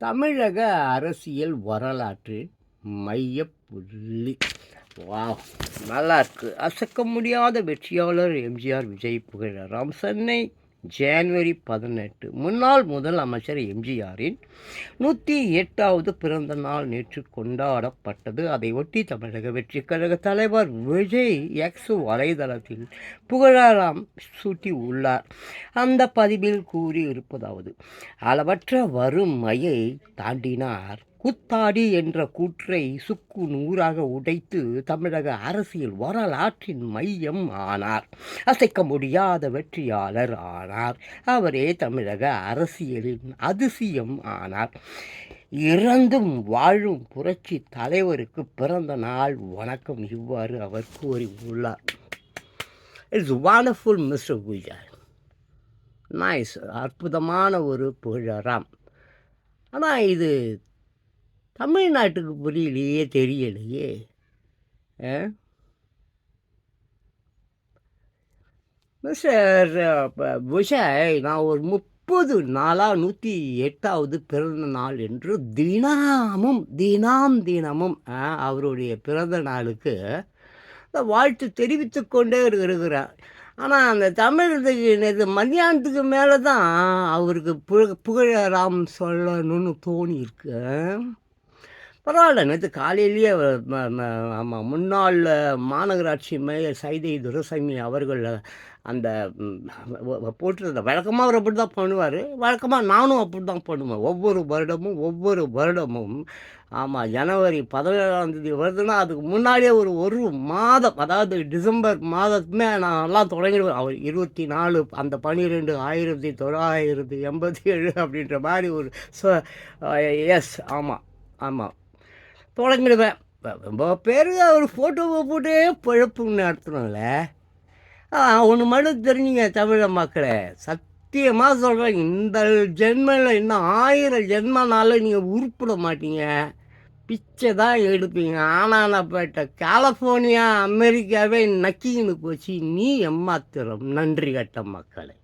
தமிழக அரசியல் வரலாற்று மையப்புள்ளி வா நல்லா இருக்குது அசக்க முடியாத வெற்றியாளர் எம்ஜிஆர் விஜய் புகழராம் சென்னை. ஜனவரி பதினெட்டு. முன்னாள் முதல் அமைச்சர் எம்ஜிஆரின் நூற்றி எட்டாவது பிறந்த நாள் நேற்று கொண்டாடப்பட்டது. அதையொட்டி தமிழக வெற்றி கழக தலைவர் விஜய் எக்ஸ் வலைதளத்தில் புகழாராம் சூட்டி உள்ளார். அந்த பதிவில் கூறியிருப்பதாவது அளவற்ற வறுமையை தாண்டினார் குத்தாடி என்ற கூற்றை சுக்கு நூறாக உடைத்து தமிழக அரசியல் வரலாற்றின் மையம் ஆனார். அசைக்க முடியாத வெற்றியாளர் ஆனார். அவரே தமிழக அரசியலின் அதிசயம் ஆனார். இறந்தும் வாழும் புரட்சி தலைவருக்கு பிறந்த நாள் வணக்கம் இவ்வாறு அவர் கூறியுள்ளார். It's wonderful mister Vijay nice அற்புதமான ஒரு புகழராம். ஆனால் இது தமிழ்நாட்டுக்கு புரியலையே தெரியலையே. ஆ? மிஸ்டர் நான் ஒரு முப்பது நாளாக நூற்றி எட்டாவது பிறந்த நாள் என்று தினமும் தினாம் தினமும் அவருடைய பிறந்த நாளுக்கு இந்த வாழ்த்து தெரிவித்து கொண்டே இருக்கிறார். ஆனால் அந்த தமிழத்துக்கு நேற்று மத்தியானத்துக்கு மேலே தான் அவருக்கு புக புகழராம் சொல்லணும்னு தோணியிருக்கு. பரவாயில்ல நேற்று காலையிலேயே ஆமாம் முன்னாள் மாநகராட்சி மேயர் சைதை துரசாமி அவர்கள் அந்த போட்டிருந்த வழக்கமாக அவர் அப்படி தான் பண்ணுவார். வழக்கமாக நானும் அப்படி தான் பண்ணுவேன். ஒவ்வொரு வருடமும் ஒவ்வொரு வருடமும் ஆமாம் ஜனவரி பதினேழாம் தேதி வருதுன்னா அதுக்கு முன்னாடியே ஒரு ஒரு மாதம் அதாவது டிசம்பர் மாதத்துமே நான் எல்லாம் தொடங்கிடுவேன். அவர் இருபத்தி நாலு அந்த பன்னிரெண்டு ஆயிரத்தி தொள்ளாயிரத்தி எண்பத்தி ஏழு அப்படின்ற மாதிரி ஒரு எஸ் ஆமாம் ஆமாம் தொடங்கிடுவேன் ரொம்ப பேர் ஒரு ஃபோட்டோவை போட்டே பிழப்பு நடத்துகிறோம்ல ஒன்று மட்டும் தெரிஞ்சுங்க தமிழ மக்களை. சத்தியமாக சொல்கிறேன் இந்த ஜென்மையில் இன்னும் ஆயிரம் ஜென்மனால நீங்கள் உருப்பிட மாட்டீங்க. பிச்சை தான் எடுப்பீங்க. ஆனால் நான் போயிட்ட கலிஃபோர்னியா அமெரிக்காவே நக்கின்னு போச்சு. நீ எம்மாத்திரம் நன்றி கட்ட மக்களை.